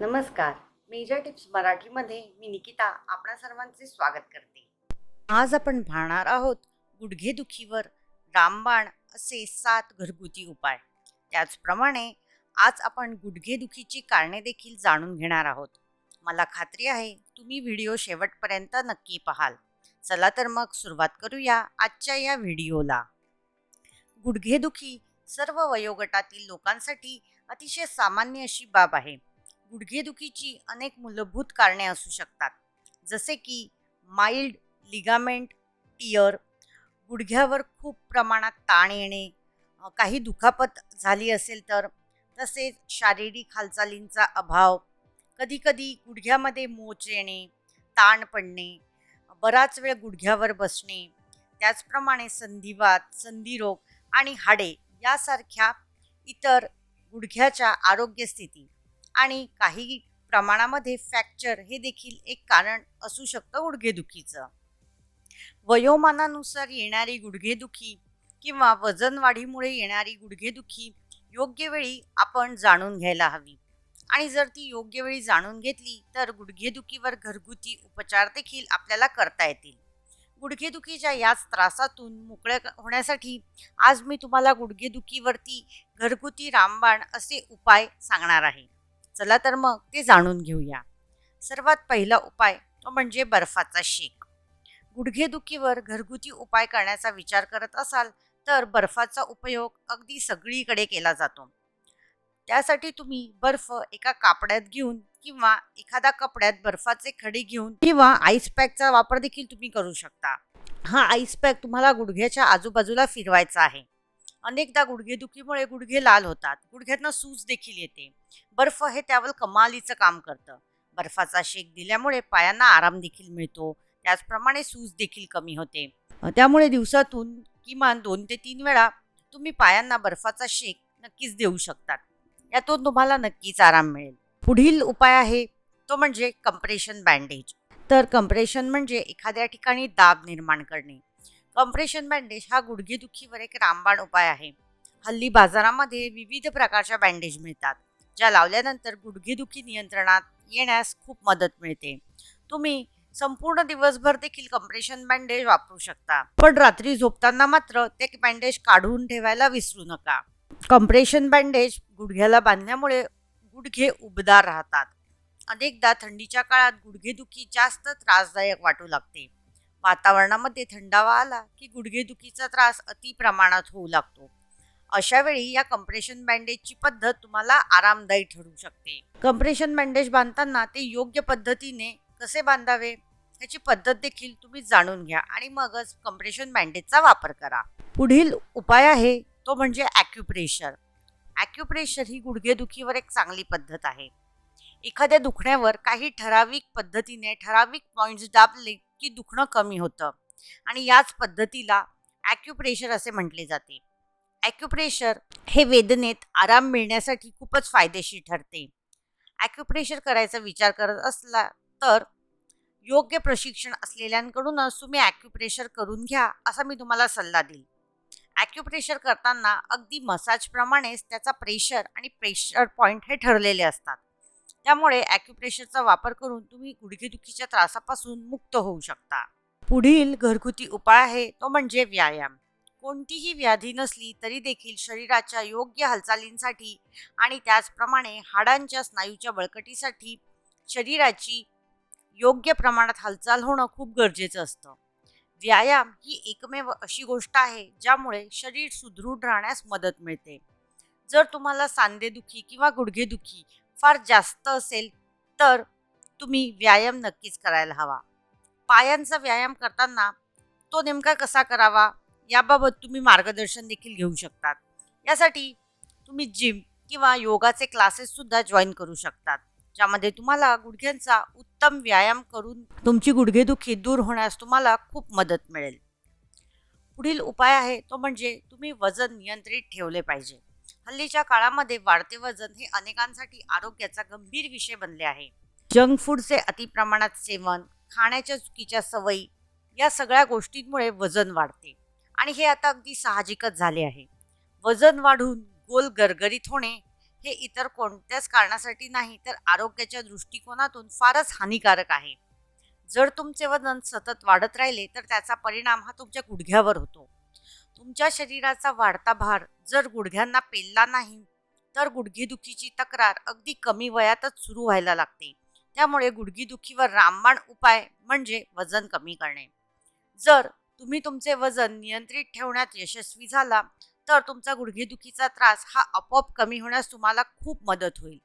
नमस्कार. Major tips मराठीमध्ये मी निकिता आपणा सर्वांचे स्वागत करते. आज आपण पाहणार आहोत गुडघेदुखीवर रामबाण असे सात घरगुती उपाय. त्याचप्रमाणे आज आपण गुडघेदुखीची कारणे देखील जाणून घेणार आहोत. मला खात्री आहे तुम्ही व्हिडिओ शेवटपर्यंत नक्की पाहाल. चला तर मग सुरुवात करूया आजच्या या व्हिडिओला. गुडघेदुखी सर्व वयोगटातील लोकांसाठी अतिशय सामान्य अशी बाब आहे. गुडघेदुखीची अनेक मूलभूत कारणे असू शकतात. जसे की माइल्ड लिगामेंट टियर गुडघ्यावर खूप प्रमाणात ताण येणे काही दुखापत झाली असेल तर तसेच शारीरिक हालचालींचा अभाव कधीकधी गुडघ्यामध्ये मोच येणे ताण पडणे बराच वेळ गुडघ्यावर बसणे त्याचप्रमाणे संधिवात संधिरोग आणि हाडे यासारख्या इतर गुडघ्याच्या आरोग्यस्थिती. आणि काही प्रमाणामध्ये फ्रॅक्चर हे देखील एक कारण असू शकतं गुडघेदुखीचं. वयोमानानुसार येणारी गुडघेदुखी किंवा वजनवाढीमुळे येणारी गुडघेदुखी योग्य वेळी आपण जाणून घ्यायला हवी. आणि जर ती योग्य वेळी जाणून घेतली तर गुडघेदुखीवर घरगुती उपचार देखील आपल्याला करता येतील. गुडघेदुखीच्या याच त्रासातून मोकळ्या क- होण्यासाठी आज मी तुम्हाला गुडघेदुखीवरती घरगुती रामबाण असे उपाय सांगणार आहे. चला तर मग ते जाणून घेऊया. सर्वात पहिला उपाय तो म्हणजे बर्फाचा शेक. गुडघेदुखीवर घरगुती उपाय करण्याचा विचार करत असाल तर बर्फाचा उपयोग अगदी सगळीकडे केला जातो. त्यासाठी तुम्ही बर्फ एका कापड्यात घेऊन किंवा एखाद्या कपड्यात बर्फाचे खडे घेऊन किंवा आईस पॅकचा वापर देखील तुम्ही करू शकता. हा आईस पॅक तुम्हाला गुडघ्याच्या आजूबाजूला फिरवायचा आहे. अनेकदा गुडघेदुखीमुळे गुडघे लाल होतात. गुडघ्यातनं सूज देखील येते. बर्फ हे त्यावर कमालीचं काम करतं. बर्फाचा शेक दिल्यामुळे पायांना आराम देखील मिळतो. त्याचप्रमाणे सूज देखील कमी होते. त्यामुळे दिवसातून किमान दोन ते तीन वेळा तुम्ही पायांना बर्फाचा शेक नक्कीच देऊ शकतात. यातून तुम्हाला नक्कीच आराम मिळेल. पुढील उपाय आहे तो म्हणजे कंप्रेशन बँडेज तर कंप्रेशन म्हणजे एखाद्या ठिकाणी दाब निर्माण करणे. कंप्रेशन बँडेज हा गुडघेदुखीवर एक रामबाण उपाय आहे. हल्ली बाजारामध्ये विविध प्रकारच्या बँडेज मिळतात ज्या लावल्यानंतर गुडघेदुखी नियंत्रणात येण्यास खूप मदत मिळते. तुम्ही संपूर्ण दिवसभर देखील कंप्रेशन बँडेज वापरू शकता पण रात्री झोपताना मात्र ते बँडेज काढून ठेवायला विसरू नका. कंप्रेशन बँडेज गुडघ्याला बांधल्यामुळे गुडघे उबदार राहतात. अनेकदा थंडीच्या काळात गुडघेदुखी जास्त त्रासदायक वाटू लागते. वातावरणामध्ये थंडावा आला की गुडघेदुखीचा त्रास अति प्रमाणात होऊ लागतो. अशा वेळी या कंप्रेशन बँडेजची पद्धत तुम्हाला आरामदायी ठरू शकते. कंप्रेशन बँडेज बांधताना ते योग्य पद्धतीने कसे बांधावे? याची पद्धत देखील तुम्ही जाणून घ्या आणि मगच कंप्रेशन बँडेजचा वापर करा. पुढील उपाय आहे तो म्हणजे ॲक्युप्रेशर ॲक्युप्रेशर ही गुडघेदुखीवर एक चांगली पद्धत आहे. एखाद्या दुखण्यावर काही ठराविक पद्धतीने ठराविक पॉईंट्स दाबले की दुखणं कमी होतं. आणि याच पद्धतीला ॲक्युप्रेशर असे म्हटले जाते. ॲक्युप्रेशर हे वेदनेत आराम मिळण्यासाठी खूपच फायदेशीर ठरते. ॲक्युप्रेशर करायचा विचार करत असला तर योग्य प्रशिक्षण असलेल्यांकडूनच तुम्ही ॲक्युप्रेशर करून घ्या असा मी तुम्हाला सल्ला देईल. ॲक्युप्रेशर करताना अगदी मसाजप्रमाणेच त्याचा प्रेशर आणि प्रेशर पॉईंट हे ठरलेले असतात. त्यामुळे ॲक्युप्रेशरचा वापर करून तुम्ही गुडघेदुखीच्या त्रासापासून मुक्त होऊ शकता. पुढील घरगुती उपाय आहे तो म्हणजे व्यायाम. कोणतीही व्याधी नसली तरी देखील शरीराच्या योग्य हालचालींसाठी आणि त्याचप्रमाणे हाडांच्या स्नायूच्या बळकटीसाठी शरीराची योग्य प्रमाणात हालचाल होणं खूप गरजेचं असतं. व्यायाम ही एकमेव अशी गोष्ट आहे ज्यामुळे शरीर सुदृढ राहण्यास मदत मिळते. जर तुम्हाला सांधेदुखी किंवा गुडघेदुखी फार जास्त असेल तर तुम्ही व्यायाम नक्कीच करायला हवा. पायांचा व्यायाम करताना तो नेमका कसा करावा याबाबत तुम्ही मार्गदर्शन देखील घेऊ शकतात. यासाठी तुम्ही जिम किंवा योगाचे क्लासेससुद्धा जॉईन करू शकतात. ज्यामध्ये तुम्हाला गुडघ्यांचा उत्तम व्यायाम करून तुमची गुडघेदुखी दूर होण्यास तुम्हाला खूप मदत मिळेल. पुढील उपाय आहे तो म्हणजे तुम्ही वजन नियंत्रित ठेवले पाहिजे. हल्लीच्या काळामध्ये वाढते वजन हे अनेकांसाठी आरोग्याचा गंभीर विषय बनले आहे. जंक फूडचे अतिप्रमाणात सेवन खाण्याच्या चुकीच्या सवयी या सगळ्या गोष्टींमुळे वजन वाढते. आणि हे आता अगदी साहजिकच झाले आहे. वजन वाढून गोल गरगरीत होणे हे इतर कोणत्याच कारणासाठी नाही तर आरोग्याच्या दृष्टिकोनातून फारच हानिकारक आहे. जर तुमचे वजन सतत वाढत राहिले तर त्याचा परिणाम हा तुमच्या गुडघ्यावर होतो. तुमच्या शरीराचा वाढता भार जर गुडघ्यांना पेलला नाही तर गुडघेदुखीची तक्रार अगदी कमी वयातच सुरू व्हायला लागते. त्यामुळे गुडघेदुखीवर रामबाण उपाय म्हणजे वजन कमी करणे. जर तुम्ही तुमचे वजन नियंत्रित ठेवण्यात यशस्वी झाला तर तुमचा गुडघेदुखीचा त्रास हा आपोआप कमी होण्यास तुम्हाला खूप मदत होईल.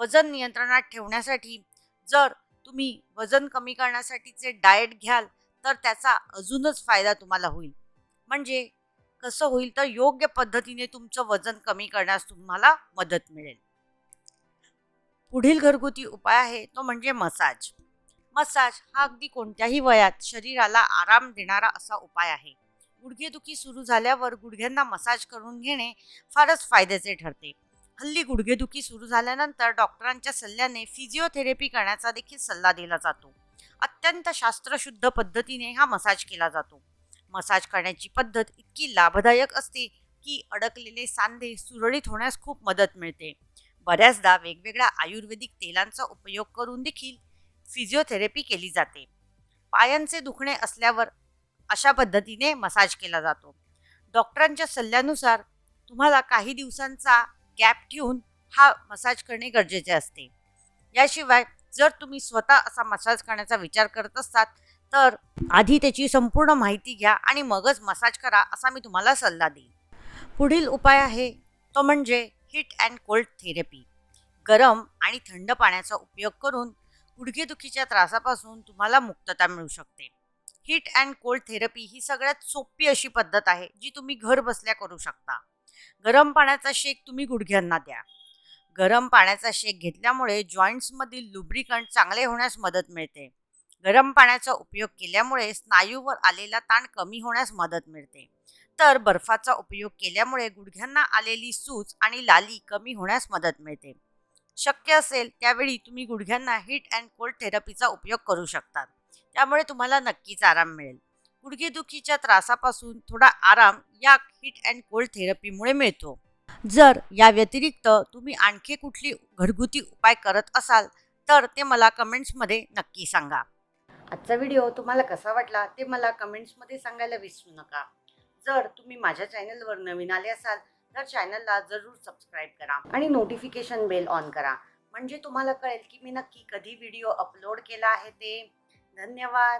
वजन नियंत्रणात ठेवण्यासाठी जर तुम्ही वजन कमी करण्यासाठीचे डाएट घ्याल तर त्याचा अजूनच फायदा तुम्हाला होईल. म्हणजे कसं होईल तर योग्य पद्धतीने तुमचं वजन कमी करण्यास तुम्हाला मदत मिळेल. पुढील घरगुती उपाय आहे तो म्हणजे मसाज. मसाज हा अगदी कोणत्याही वयात शरीराला आराम देणारा असा उपाय आहे. गुडघेदुखी सुरू झाल्यावर गुडघ्यांना मसाज करून घेणे फारच फायद्याचे ठरते. हल्ली गुडघेदुखी सुरू झाल्यानंतर डॉक्टरांच्या सल्ल्याने फिजिओथेरपी करण्याचा देखील सल्ला दिला जातो. अत्यंत शास्त्रशुद्ध पद्धतीने हा मसाज केला जातो. मसाज करण्याची पद्धत इतकी लाभदायक असते की अडकलेले सांधे सुरळीत होण्यास खूप मदत मिळते. बऱ्याचदा वेगवेगळ्या आयुर्वेदिक तेलांचा उपयोग करून देखील फिजिओथेरपी केली जाते. पायांचे दुखणे असल्यावर अशा पद्धतीने मसाज केला जातो. डॉक्टरांच्या सल्ल्यानुसार तुम्हाला काही दिवसांचा गॅप ठेवून हा मसाज करणे गरजेचे असते. याशिवाय जर तुम्ही स्वतः असा मसाज करण्याचा विचार करत असतात तर आधी त्याची संपूर्ण माहिती घ्या आणि मगच मसाज करा असा मी तुम्हाला सल्ला देईन. पुढील उपाय आहे तो म्हणजे हिट अँड कोल्ड थेरपी. गरम आणि थंड पाण्याचा उपयोग करून गुडघेदुखीच्या त्रासापासून तुम्हाला मुक्तता मिळू शकते. हिट अँड कोल्ड थेरपी ही सगळ्यात सोपी अशी पद्धत आहे जी तुम्ही घर बसल्या करू शकता. गरम पाण्याचा शेक तुम्ही गुडघ्यांना द्या. गरम पाण्याचा शेक घेतल्यामुळे जॉईंट्समधील लुब्रिकंट चांगले होण्यास मदत मिळते. गरम पाण्याचा उपयोग केल्यामुळे स्नायूवर आलेला ताण कमी होण्यास मदत मिळते. तर बर्फाचा उपयोग केल्यामुळे गुडघ्यांना आलेली सूज आणि लाली कमी होण्यास मदत मिळते. शक्य असेल त्यावेळी तुम्ही गुडघ्यांना हिट अँड कोल्ड थेरपीचा उपयोग करू शकता. त्यामुळे तुम्हाला नक्कीच आराम मिळेल. गुडघेदुखीच्या त्रासापासून थोडा आराम या हिट अँड कोल्ड थेरपीमुळे मिळतो. जर या व्यतिरिक्त तुम्ही आणखी कुठली घरगुती उपाय करत असाल तर ते मला कमेंट्समध्ये नक्की सांगा. आजचा व्हिडिओ तुम्हाला कसा वाटला ते मला कमेंट्समध्ये सांगायला विसरू नका. जर तुम्ही माझ्या चॅनलवर नवीन आले असाल तर चॅनलला जरूर सबस्क्राईब करा आणि नोटिफिकेशन बेल ऑन करा. म्हणजे तुम्हाला कळेल की मी नक्की कधी व्हिडिओ अपलोड केला आहे ते. धन्यवाद.